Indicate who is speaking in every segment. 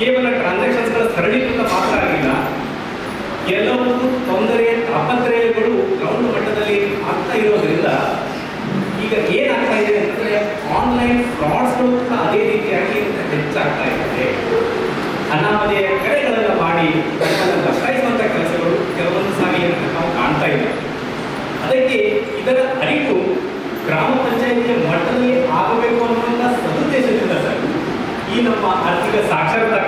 Speaker 1: ಕೇವಲ ಟ್ರಾನ್ಸಾಕ್ಷನ್ಸ್ಗಳ ಸರಳೀಕೃತ ಮಾತ್ರ ಆಗಿಲ್ಲ. ಕೆಲವು ತೊಂದರೆ ತಾಪತ್ರಯಗಳು ಗ್ರೌಂಡ್ ಮಟ್ಟದಲ್ಲಿ ಆಗ್ತಾ ಇರೋದ್ರಿಂದ ಈಗ ಏನಾಗ್ತಾ ಇದೆ ಅಂತಂದ್ರೆ ಆನ್ಲೈನ್ ಫ್ರಾಡ್ಸ್ಗಳು ಕೂಡ ಅದೇ ರೀತಿಯಾಗಿ ಹೆಚ್ಚಾಗ್ತಾ ಇದೆ. ಅನಾಮಧೇಯ ಕಡೆಗಳನ್ನು ಮಾಡಿ ಬದಲಾಯಿಸುವಂಥ ಕೆಲಸಗಳು ಕೆಲವೊಂದು ಸಾರಿ ನಾವು ಕಾಣ್ತಾ ಇದ್ದೇವೆ. ಅದಕ್ಕೆ ಇದರ ಅರಿವು ಗ್ರಾಮ ಪಂಚಾಯಿತಿಯ ಮಟ್ಟದಲ್ಲಿ ಆಗಬೇಕು ಅನ್ನುವಂಥ ಸದುದ್ದೇಶದಿಂದ ಸರ್, ಈ ನಮ್ಮ ಆರ್ಥಿಕ ಸಾಕ್ಷರತಾ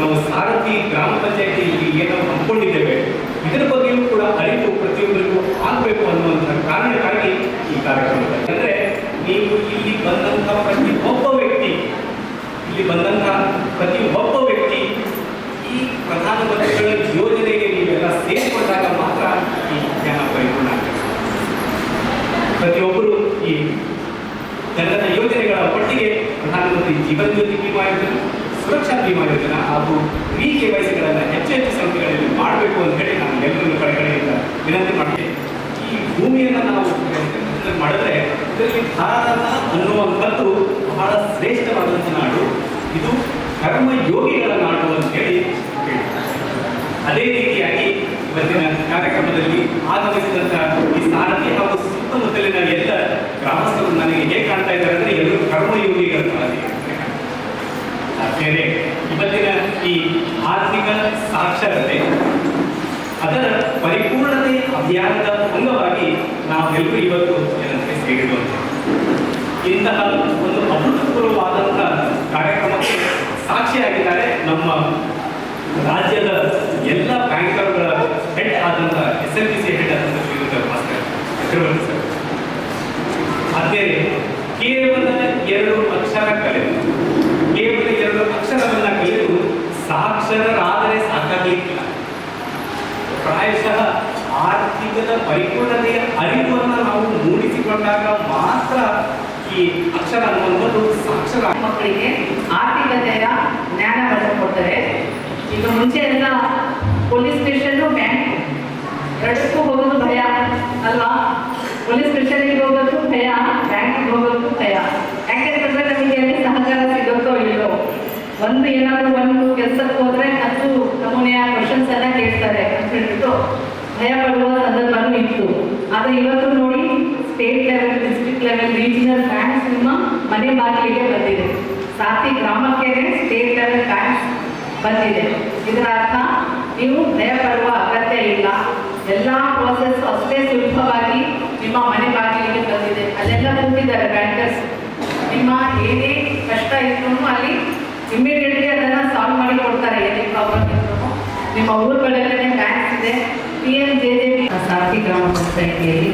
Speaker 1: ನಾವು ಸಾರಥಿ ಗ್ರಾಮ ಪಂಚಾಯತಿ ಏನು ಹಮ್ಮಿಕೊಂಡಿದ್ದೇವೆ, ಇದರ ಬಗ್ಗೆಯೂ ಕೂಡ ಅರಿವು ಪ್ರತಿಯೊಬ್ಬರಿಗೂ ಆಗಬೇಕು ಅನ್ನುವಂಥ ಕಾರಣಕ್ಕಾಗಿ ಈ ಕಾರ್ಯಕ್ರಮ ಅಂದ್ರೆ ನೀವು ಇಲ್ಲಿ ಬಂದಂಥ ಪ್ರತಿ ಒಬ್ಬ ವ್ಯಕ್ತಿ, ಇಲ್ಲಿ ಬಂದಂಥ ಪ್ರತಿ ಒಬ್ಬ ವ್ಯಕ್ತಿ ಈ ಪ್ರಧಾನಮಂತ್ರಿಗಳ ಯೋಜನೆಗೆ ನೀವೆಲ್ಲ ಸೇರಿಕೊಂಡಾಗ ಮಾತ್ರ ಈ ಜ್ಞಾನ ಪರಿಪೂರ್ಣ ಪ್ರತಿಯೊಬ್ಬರು ಈ ಜನರ ಯೋಜನೆಗಳ ಒಟ್ಟಿಗೆ ಪ್ರಧಾನಮಂತ್ರಿ ಜೀವನ್ ಜ್ಯೋತಿ ಬಿಮಾ ಯೋಜನೆ ಸುರಕ್ಷಾ ಬೀಮಾ ಯೋಜನಾ ಹಾಗೂ ವಿ ಕೆ ವೈಸಿಗಳನ್ನು ಹೆಚ್ಚು ಹೆಚ್ಚು ಸಂಖ್ಯೆಗಳಲ್ಲಿ ಮಾಡಬೇಕು ಅಂತ ಹೇಳಿ ನಾನು ಎಲ್ಲರನ್ನು ಕಡೆಗಳಿಂದ ವಿನಂತಿ ಮಾಡ್ತೇನೆ. ಈ ಭೂಮಿಯನ್ನು ನಾವು ಮಾಡಿದ್ರೆ ಇದರಲ್ಲಿ ಭಾರತ ಅನ್ನುವಂಥದ್ದು ಬಹಳ ಶ್ರೇಷ್ಠವಾದಂಥ ನಾಡು. ಇದು ಕರ್ಮ ಯೋಗಿಗಳ ನಾಡು ಅಂತ ಹೇಳಿ ಅದೇ ರೀತಿಯಾಗಿ ಇವತ್ತಿನ ಕಾರ್ಯಕ್ರಮದಲ್ಲಿ ಆಗಮಿಸಿದಂಥ ಈ ಸಾರಥಿ ಹಾಗೂ ಸುತ್ತಮುತ್ತಲಿನ ಎಲ್ಲ ಗ್ರಾಮಸ್ಥರು ನನಗೆ ಹೇಗೆ ಕಾಣ್ತಾ ಇದ್ದಾರೆ ಅಂದ್ರೆ ಎಲ್ಲರೂ ಕರ್ಮಯೋಗಿಗಳ ಬೇರೆ ಇವತ್ತಿನ ಈ ಆರ್ಥಿಕ ಸಾಕ್ಷರತೆ, ಅದರ ಪರಿಪೂರ್ಣತೆ ಅಭಿಯಾನದ ಅಂಗವಾಗಿ ನಾವೆಲ್ಲರೂ ಇವತ್ತು ಜನತೆ ಸೇರಿರುವಂತೆ ಇಂತಹ ಒಂದು ಅಭೂತಪೂರ್ವವಾದಂತಹ ಕಾರ್ಯಕ್ರಮಕ್ಕೆ ಸಾಕ್ಷಿಯಾಗಿದ್ದಾರೆ ನಮ್ಮ ರಾಜ್ಯದ ಎಲ್ಲ ಬ್ಯಾಂಕರ್ಗಳ ಹೆಡ್ ಆದಂಥ S L P C head ಆದಂಥ ಶ್ರೀಯುತ ಭಾಸ್ಕರ್ ಚಕ್ರವರ್ತಿ ಸರ್ ಅದೇನೆ ಕೇವಲ ಎರಡು ಅಕ್ಷರ ಕಲಿತು ಕೇವಲ ಎರಡು ಅಕ್ಷರವನ್ನ ಕಲಿತು ಸಾಕ್ಷರರಾದರೆ ಸಾಕಾಗಲಿಕ್ಕಿಲ್ಲ ಪ್ರಾಯಶಃ ಆರ್ಥಿಕದ ಪರಿಪೂರ್ಣತೆಯ ಅರಿವನ್ನು ನಾವು ಮೂಡಿಸಿಕೊಂಡಾಗ ಮಾತ್ರ ಈ ಅಕ್ಷರ ಅನ್ನುವಂಥದ್ದು ಸಾಕ್ಷರ.
Speaker 2: ಮಕ್ಕಳಿಗೆ ಆರ್ಥಿಕತೆಯ ಜ್ಞಾನವನ್ನು ಕೊಡ್ತಾರೆ ಈಗ ಮುಂಚೆ ಎಲ್ಲ ಪೊಲೀಸ್ ಸ್ಟೇಷನ್ ಬ್ಯಾಂಕ್ ಎರಡಕ್ಕೂ ಹೋಗೋದು ಭಯ. ಅಲ್ವಾ? ಪೊಲೀಸ್ ಸ್ಟೇಷನ್ಗೆ ಹೋಗೋದು ಭಯ ಬ್ಯಾಂಕ್ಗೆ ಹೋಗೋದು ಭಯ. ಯಾಕೆಂತಂದ್ರೆ ನಮಗೆ ಅಲ್ಲಿ ಸಹಕಾರ ಸಿಗುತ್ತೋ ಇಲ್ಲೋ ಒಂದು ಏನಾದರೂ ಒಂದು ಕೆಲಸಕ್ಕೆ ಹೋದ್ರೆ ಹತ್ತು ನಮೂನೆಯ ಕ್ವಶನ್ಸ್ ಅನ್ನ ಕೇಳ್ತಾರೆ ಅಂತ ಹೇಳ್ಬಿಟ್ಟು ಭಯ ಪಡುವ ಸಂದರ್ಭನೂ ಇತ್ತು. ಆದರೆ ಇವತ್ತು ನೋಡಿ state level district level regional banks ನಿಮ್ಮ ಮನೆ ಬಾಗಿಲಿಗೆ ಬಂದಿದೆ. ಸಾತಿ ಗ್ರಾಮಕ್ಕೆ ಸ್ಟೇಟ್ ಲೆವೆಲ್ ಬ್ಯಾಂಕ್ಸ್ ಬಂದಿದೆ. ಇದರ ಅರ್ಥ, ನೀವು ಭಯ ಪಡುವ ಅಗತ್ಯ ಇಲ್ಲ. ಎಲ್ಲ ಪ್ರೋಸೆಸ್ ಅಷ್ಟೇ ಸುಲಭವಾಗಿ ನಿಮ್ಮ ಮನೆ ಬಾಗಿಲಿಗೆ ಬಂದಿದೆ. ಅಲ್ಲೆಲ್ಲ ಕೂತಿದ್ದಾರೆ ಬ್ಯಾಂಕರ್ಸ್ ನಿಮ್ಮ ಏನೇ ಕಷ್ಟ ಇದ್ರು ಅಲ್ಲಿ ಇಮ್ಮಿಡಿಯೇಟ್ಲಿ ಅದನ್ನು ಸಾಲ್ವ್ ಮಾಡಿ ಕೊಡ್ತಾರೆ. ಏನೇ ಪ್ರಾಬ್ಲಮ್ ಇದ್ರೂ ನಿಮ್ಮ ಊರುಗಳಲ್ಲೇ ಬ್ಯಾಂಕ್ಸ್ ಇದೆ P M J J P Sarathi ಗ್ರಾಮ ಪಂಚಾಯಿತಿಯಲ್ಲಿ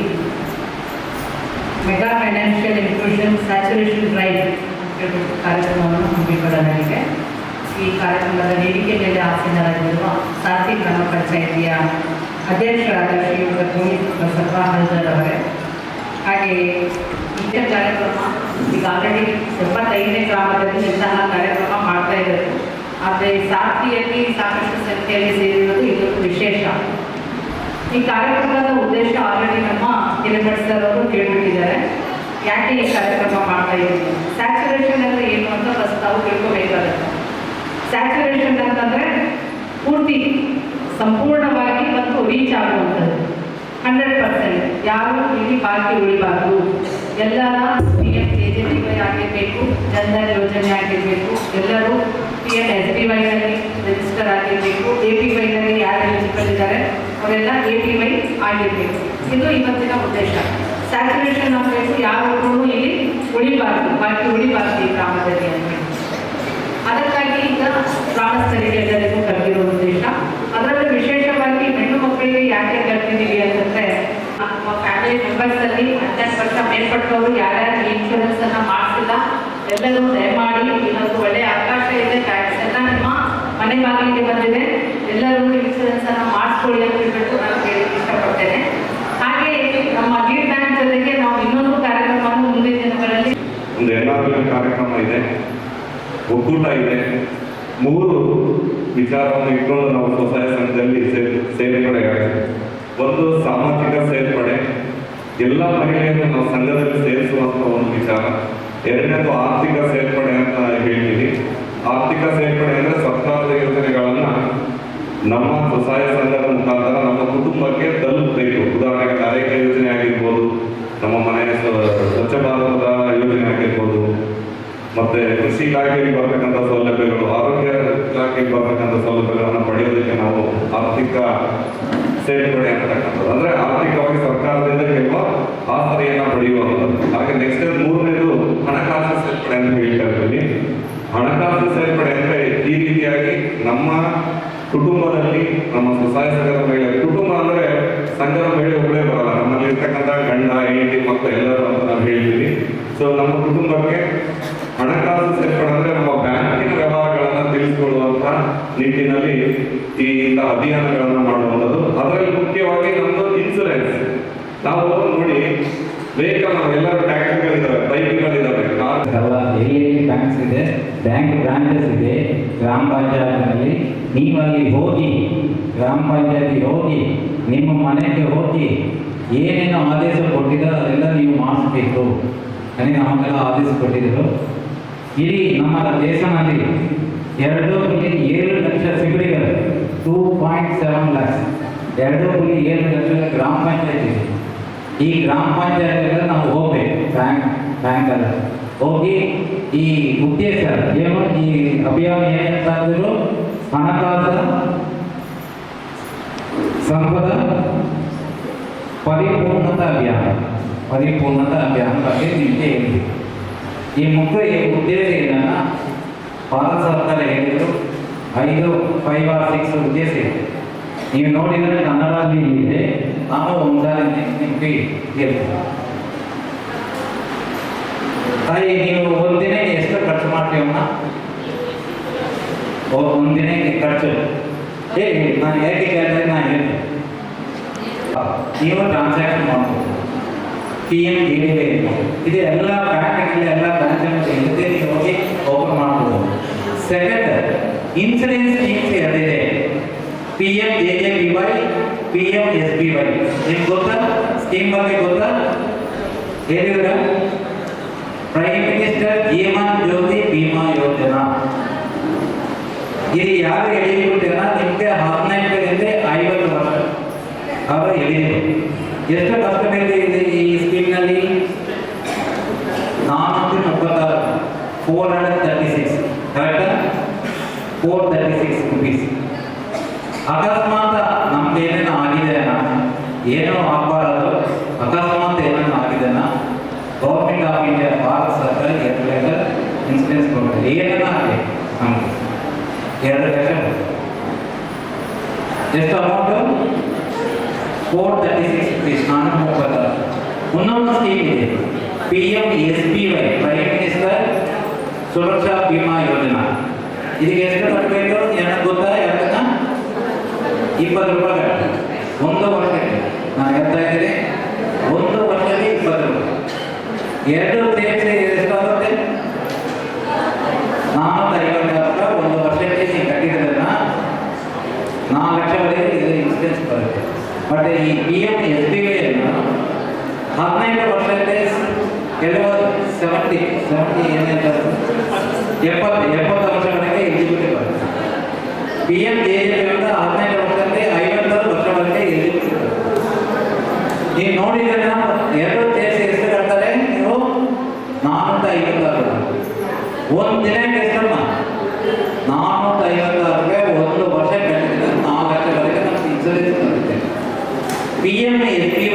Speaker 2: mega financial inclusion saturation drive ಹೇಳ್ಬಿಟ್ಟು ಕಾರ್ಯಕ್ರಮವನ್ನು ಹಮ್ಮಿಕೊಳ್ಳಲಾಗಿದೆ ಈ ಕಾರ್ಯಕ್ರಮದ ವೇದಿಕೆ ಮೇಲೆ ಆಸೀನರಾಗಿರುವ ಸಾರ್ಥಿ ಗ್ರಾಮ ಪಂಚಾಯಿತಿಯ ಅಧ್ಯಕ್ಷರಾದ ಶ್ರೀಯುತ ಗೋವಿಂದ ಬಸಪ್ಪ ಹಲ್ದರ್ ಅವರೇ ಹಾಗೆ ಇತರ ಕಾರ್ಯಕ್ರಮ ಈಗ ಆಲ್ರೆಡಿ ಎಪ್ಪತ್ತೈದನೇ ಗ್ರಾಮದಲ್ಲಿ ಇಂತಹ ಕಾರ್ಯಕ್ರಮ ಮಾಡ್ತಾ ಇದ್ದಾರೆ ಆದರೆ ಸಾರ್ಥಿಯಲ್ಲಿ ಸಾಕಷ್ಟು ಸಂಖ್ಯೆಯಲ್ಲಿ ಸೇರಿರುವುದು ಇದೊಂದು ವಿಶೇಷ. ಈ ಕಾರ್ಯಕ್ರಮದ ಉದ್ದೇಶ ಆಲ್ರೆಡಿ ನಮ್ಮ ಕಿರಣ್ ಸರ್ ಅವರು ಕೇಳ್ಬಿಟ್ಟಿದ್ದಾರೆ. ಯಾಕೆ ಈ ಕಾರ್ಯಕ್ರಮ ಮಾಡ್ತಾ ಇದ್ದೀವಿ ಸ್ಯಾಚುರೇಷನ್ ಅಂದರೆ ಏನು ಅಂತ ಫಸ್ಟ್ ತಾವು ತಿಳ್ಕೊಬೇಕಾಗುತ್ತೆ. ಸ್ಯಾಚುರೇಷನ್ ಅಂತಂದರೆ ಪೂರ್ತಿ ಸಂಪೂರ್ಣವಾಗಿ ಮತ್ತು ರೀಚ್ ಆಗುವಂಥದ್ದು. ಹಂಡ್ರೆಡ್ ಪರ್ಸೆಂಟ್ ಯಾರು ಇಲ್ಲಿ ಬಾಕಿ ಉಳಿಬಾರ್ದು. ಎಲ್ಲರ ಕೆ ಪಿ ವೈ ಆಗಿರಬೇಕು ಜನ್ಧನ್ ಯೋಜನೆ ಆಗಿರಬೇಕು, ಎಲ್ಲರೂ ಪಿ ಎನ್ ಎಸ್ ಬಿ ವೈನಲ್ಲಿ ರಿಜಿಸ್ಟರ್ ಆಗಿರಬೇಕು. ಎ ಪಿ ವೈನಲ್ಲಿ ಯಾರು ಎಲಿಜಿಬಲ್ ಇದ್ದಾರೆ, ಅವರೆಲ್ಲ ಎ ಪಿ ವೈ ಆಗಿರಬೇಕು. ಇದು ಇವತ್ತಿನ ಉದ್ದೇಶ. ಸ್ಯಾಚುರೇಷನ್ ಆಗಬೇಕು ಯಾರು ಇಲ್ಲಿ ಉಳಿಬಾರ್ದು, ಬಾಕಿ ಉಳಿಬಾರ್ದು ಈ ಗ್ರಾಮದಲ್ಲಿ ಅಂತ ಅದಕ್ಕಾಗಿ ಈಗ ಎಲ್ಲರಿಗೂ ಕರೆದಿರೋ ಉದ್ದೇಶ ಅದರಲ್ಲೂ ವಿಶೇಷವಾಗಿ ಹೆಣ್ಣು ಮಕ್ಕಳಿಗೆ ಯಾಕೆ ಕರೆದಿದ್ದೀವಿ ಅಂತಂದ್ರೆ ನಮ್ಮ ಫ್ಯಾಮಿಲಿ ಮೆಂಬರ್ಸ್ ಅಲ್ಲಿ ಹನ್ನೆರಡು ವರ್ಷ ಮೇಲ್ಪಟ್ಟವರು ಯಾರ್ಯಾರು ಇನ್ಶೂರೆನ್ಸ್ ಅನ್ನ ಮಾಡಿಸಿಲ್ಲ ಎಲ್ಲರೂ ದಯಮಾಡಿ ಇನ್ನೊಂದು ಒಳ್ಳೆಯ ಅವಕಾಶ ಇದೆ ಟ್ಯಾಕ್ಸ್ ಎಲ್ಲ ನಿಮ್ಮ ಮನೆ ಬಾಗಿಲಿಗೆ ಬಂದಿದೆ. ಎಲ್ಲರೂ ಇನ್ಸೂರೆನ್ಸ್ ಅನ್ನು ಮಾಡಿಸ್ಕೊಳ್ಳಿ ಅಂತ ಹೇಳ್ಬಿಟ್ಟು ನಾನು ಹೇಳಕ್ಕೆ ಇಷ್ಟಪಡ್ತೇನೆ. ಹಾಗೆ ನಮ್ಮ ಲೀಡ್ ಬ್ಯಾಂಕ್ ಜೊತೆಗೆ ನಾವು ಇನ್ನೊಂದು ಕಾರ್ಯಕ್ರಮವನ್ನು ಮುಂದಿನ ದಿನಗಳಲ್ಲಿ
Speaker 3: ಒಂದು ಎಲ್ಲ ಕಾರ್ಯಕ್ರಮ ಇದೆ. ಒಕ್ಕೂಟ ಇದೆ. ಮೂರು ವಿಚಾರವನ್ನು ಇಟ್ಕೊಂಡು ನಾವು ಸ್ವಸಹಾಯ ಸಂಘದಲ್ಲಿ ಸೇ- ಸೇರ್ಪಡೆ ಆಗಿದೆ ಒಂದು ಸಾಮಾಜಿಕ ಸೇರ್ಪಡೆ ಎಲ್ಲ ಮಹಿಳೆಯರನ್ನು ನಾವು ಸಂಘದಲ್ಲಿ ಸೇರಿಸುವಂತ ಒಂದು ವಿಚಾರ. ಎರಡನೇದು ಆರ್ಥಿಕ ಸೇರ್ಪಡೆ ಅಂತ ಹೇಳ್ತೀವಿ. ಆರ್ಥಿಕ ಸೇರ್ಪಡೆ ಅಂದ್ರೆ ಸರ್ಕಾರದ ಯೋಜನೆಗಳನ್ನ ನಮ್ಮ ಸ್ವಸಹಾಯ ಸಂಘದ ಮುಖಾಂತರ ನಮ್ಮ ಕುಟುಂಬಕ್ಕೆ ತಲುಪಬೇಕು. ಉದಾಹರಣೆಗೆ ನರೇಗಾ ಯೋಜನೆ ಆಗಿರ್ಬೋದು, ನಮ್ಮ ಮನೆಯ ಸ್ವ- ಸ್ವಚ್ಛ ಭಾರತದ ಯೋಜನೆ ಆಗಿರ್ಬೋದು, ಮತ್ತೆ ಕೃಷಿ ಇಲಾಖೆಗೆ ಬರ್ತಕ್ಕಂಥ ಸೌಲಭ್ಯಗಳು, ಆರೋಗ್ಯ ಇಲಾಖೆಗೆ ಬರ್ತಕ್ಕಂಥ ಸೌಲಭ್ಯಗಳನ್ನು ಪಡೆಯೋದಕ್ಕೆ ನಾವು ಆರ್ಥಿಕ ಸೇರ್ಪಡೆ ಅಂತಕ್ಕಂಥದ್ದು ಅಂದ್ರೆ ಆರ್ಥಿಕವಾಗಿ ಸರ್ಕಾರದಿಂದ ಕೆಲವು ಆಸರೆಯನ್ನ ಪಡೆಯುವಂಥದ್ದು. ಹಾಗೆ ನೆಕ್ಸ್ಟ್ ಮೂರನೇದು ಹಣಕಾಸು ಸೇರ್ಪಡೆ ಅಂತ ಹೇಳ್ತಾ ಇದ್ದೀವಿ ಹಣಕಾಸು ಸೇರ್ಪಡೆ ಅಂದ್ರೆ ಈ ರೀತಿಯಾಗಿ ನಮ್ಮ ಕುಟುಂಬದಲ್ಲಿ, ನಮ್ಮ ಸ್ವಸಹಾಯ ಸಂಘದ ಮಹಿಳೆ, ಕುಟುಂಬ ಅಂದ್ರೆ ಸಂಘದ ಮಹಿಳೆ ಒಬ್ಬಳೇ ಬರಲ್ಲ. ನಮ್ಮಲ್ಲಿ ಇರ್ತಕ್ಕಂಥ ಗಂಡ, ಹೆಂಡತಿ, ಮಕ್ಕಳು ಎಲ್ಲರೂ ಅಂತ ನಾವು ಹೇಳ್ತೀವಿ. ಸೊ ನಮ್ಮ ಕುಟುಂಬಕ್ಕೆ ಹಣಕಾಸು ಸೇರ್ಪಡೆ ಅಂದ್ರೆ ನಮ್ಮ ತಿಳಿಸಿಕೊಳ್ಳುವಂತ ನಿಟ್ಟಿನಲ್ಲಿ ಈ ಇಂಥ ಅಭಿಯಾನಗಳನ್ನು ಮಾಡುವಂಥದ್ದು. ಅದರಲ್ಲಿ ಮುಖ್ಯವಾಗಿ ನಮ್ದು ಇನ್ಸೂರೆನ್ಸ್ ನಾವು ನೋಡಿ ವೆಹಿಕಲ್ ಎಲ್ಲರೂ ಟ್ಯಾಕ್ಸಿಗಳಿದ್ದಾವೆ ಬೈಕ್ಗಳಿದ್ದಾವೆ
Speaker 4: ಎಲ್ಲಿ ಬ್ಯಾಂಕ್ಸ್ ಇದೆ ಬ್ಯಾಂಕ್ ಬ್ರಾಂಚಸ್ ಇದೆ, ಗ್ರಾಮ ಪಂಚಾಯತ್ನಲ್ಲಿ. ನೀವು ಅಲ್ಲಿ ಹೋಗಿ, ಗ್ರಾಮ ಪಂಚಾಯತ್ ಹೋಗಿ, ನಿಮ್ಮ ಮನೆಗೆ ಹೋಗಿ ಏನೇನು ಆದೇಶ ಕೊಟ್ಟಿದ್ದಾರೆ ಅದೆಲ್ಲ ನೀವು ಮಾಡಿಸ್ಬೇಕು. ನನಗೆ ನಮಗೆಲ್ಲ ಆದೇಶ ಕೊಟ್ಟಿದ್ದರು. ಇಡೀ ನಮ್ಮ ದೇಶದಲ್ಲಿ ಎರಡು ಪುಲಿ ಏಳು ಲಕ್ಷ ಸಿಬಿಡಿಗಳು ಟೂ ಪಾಯಿಂಟ್ ಸೆವೆನ್ ಲ್ಯಾಕ್ಸ್ ಎರಡು ಪುಲಿ ಏಳು ಲಕ್ಷ ಗ್ರಾಮ ಪಂಚಾಯತ್. ಇದೆ ಈ ಗ್ರಾಮ ಪಂಚಾಯತ್ ನಾವು ಹೋಗ್ಬೇಕು. ಬ್ಯಾಂಕ್, ಬ್ಯಾಂಕಲ್ಲಿ. ಹೋಗಿ ಈ ಉದ್ದೇಶ, ಏನು ಈ ಅಭಿಯಾನ ಏನಂತಂದ್ರು ಹಣಕಾಸು, ಸಂಪದ, ಪರಿಪೂರ್ಣತಾ ಅಭಿಯಾನ. ಪರಿಪೂರ್ಣತಾ ಅಭಿಯಾನ ಬಗ್ಗೆ ನಿಮಗೆ ಹೇಳಿದೆ ಈ ಮುಖ್ಯ ಈ ಉದ್ದೇಶ ಏನನ್ನ ಭಾರತ ಸರ್ಕಾರ ಹೇಳಿದ್ರು ಐದು ಫೈವ್ ಆರ್ ಸಿಕ್ಸ್ ಉದ್ದೇಶ ನೀವು ನೋಡಿದರೆ ಕನ್ನಡದಲ್ಲಿ ಇದೆ ನಾನು ಒಂದ್ಸಾರಿ ನಿಮಗೆ ಹೇಳ್ತೀನಿ. ತಾಯಿ, ನೀವು ಒಂದಿನ ಎಷ್ಟು ಖರ್ಚು ಮಾಡ್ತೀವಮ್ಮ ಒಂದಿನ ಖರ್ಚು. ಏ ನಾನು ಯಾಕೆ ಕೇಳಿದ್ರೆ ನಾನು ಹೇಳ್ತೀನಿ. ನೀವು ಟ್ರಾನ್ಸಾಕ್ಷನ್ ಮಾಡ್ಬೋದು. ಪಿ ಎಂ ಡಿ ಇದು ಎಲ್ಲ ಬ್ಯಾಂಕ್ ಎಲ್ಲ ಟ್ರಾನ್ಸಾಕ್ಷನ್ ಹೋಗಿ ಓಪನ್ ಮಾಡ್ಬೋದು. ಸೆಕೆಂಡ್ ಇನ್ಸೂರೆನ್ಸ್ ಸ್ಕೀಮ್ಸ್ ಎರಡಿದೆ P M J J B Y P M S B Y ನಿಮ್ಗೆ ಗೊತ್ತಾ ಸ್ಕೀಮ್ ಬಗ್ಗೆ ಗೊತ್ತಾ ಹೇಳಿದ್ರ ಪ್ರೈಮ್ ಮಿನಿಸ್ಟರ್ ಜೀವನ್ ಜ್ಯೋತಿ ಬಿಮಾ ಯೋಜನಾ ಇದು ಯಾರು ಎಲಿಜಿಬಿಲಿಟಿನ ನಿಮಗೆ ಹದಿನೆಂಟರಿಂದ ಐವತ್ತು ವರ್ಷ ಅವರು ಎಲಿಜಿಬಲ್ ಎಷ್ಟು ಕಸ್ಟಮರ್ ಇದೆ ಈ ಸ್ಕೀಮ್ನಲ್ಲಿ ನಾನ್ನೂರ ಮುಪ್ಪತ್ತಾರು ಫೋರ್ ಹಂಡ್ರೆಡ್ ತರ್ಟಿ ಸಿಕ್ಸ್ ಕರೆಕ್ಟಾ ಫೋರ್ ತರ್ಟಿ ಸಿಕ್ಸ್ ರುಪೀಸ್ ಅಕಸ್ಮಾತ್ ನಮ್ದು ಏನೇನು ಆಗಿದೆ ಏನೋ ಆಗಬಾರದು ಅಕಸ್ಮಾತ್ ಏನೇನು ಆಗಿದೆನ ಗೌರ್ಮೆಂಟ್ ಆಫ್ ಇಂಡಿಯಾ ಭಾರತ ಸರ್ಕಾರ ಎರಡು ಲಕ್ಷ ಇನ್ಸೂರೆನ್ಸ್ ಕೊಡ್ತದೆ ಏನೇನೋ ಆಗಲಿ ನಮಗೆ ಎರಡು ಲಕ್ಷ ಬರುತ್ತೆ. ಎಷ್ಟು amount four thirty six rupees ನಾನ್ನೂರ ಮುಪ್ಪತ್ತಾರು ಇನ್ನೊಂದು ಸ್ಕೀಮ್ ಇದೆ P M S B Y prime minister Suraksha Bima Yojana ಇದಕ್ಕೆ ಎಷ್ಟು ಕಟ್ಟಬೇಕು ಏನಕ್ಕೆ ಗೊತ್ತಾ? ಯಾಕಂದ್ರೆ ಇಪ್ಪತ್ತು ರೂಪಾಯಿ ಕಟ್ಟಿ ಒಂದು ವರ್ಷಕ್ಕೆ. ನಾನು ಹೇಳ್ತಾ ಇದ್ದೀನಿ. ಒಂದು ವರ್ಷಕ್ಕೆ ಇಪ್ಪತ್ತು ರೂಪಾಯಿ. ಎರಡು ಸೇರಿಸಿ ಎಷ್ಟಾಗುತ್ತೆ ನಾನ್ನೂರ ಐವತ್ತಾರು ರೂಪಾಯಿ. ಒಂದು ವರ್ಷಕ್ಕೆ ನೀವು ಕಟ್ಟಿರೋದನ್ನ ನಾಲ್ಕು ಲಕ್ಷವರೆಗೆ ಇದು. ಇನ್ಸೂರೆನ್ಸ್ ಬರುತ್ತೆ. ಬಟ್ ಈ ಪಿ ಎಂ ಎಸ್ ಬಿ ಅನ್ನು ಹದಿನೈದು ವರ್ಷಕ್ಕೆ ಕೆಲವು ಸೆವೆಂಟಿ ಸೆವೆಂಟಿ ಏನಿದೆ ಎಪ್ಪತ್ತು ಎಪ್ಪತ್ತು ವರ್ಷವರೆಗೆ ಎಲಿಜಿಬಿಲಿಟಿ ಬರುತ್ತೆ. ಪಿ ಎಂ ಜೆ ಅಂತ ಹದಿನೈದು ವರ್ಷಕ್ಕೆ ಐವತ್ತಾರು ವರ್ಷವರೆಗೆ ಎಲಿಜಿಬಿಲಿಟಿ ಬರುತ್ತೆ. ನೀವು ನೋಡಿದ್ರೆ ಎರಡು ಸೇರಿಸಿ ಎಷ್ಟು ಕಟ್ತಾರೆ ನೀವು ನಾನ್ನೂರ ಐವತ್ತಾರು ಒಂದು ದಿನಕ್ಕೆ ಎಷ್ಟಮ್ಮ ನಾನ್ನೂರ ಐವತ್ತಾರು ಒಂದು ವರ್ಷ ಕಟ್ಟಿದ್ರೆ Sígueme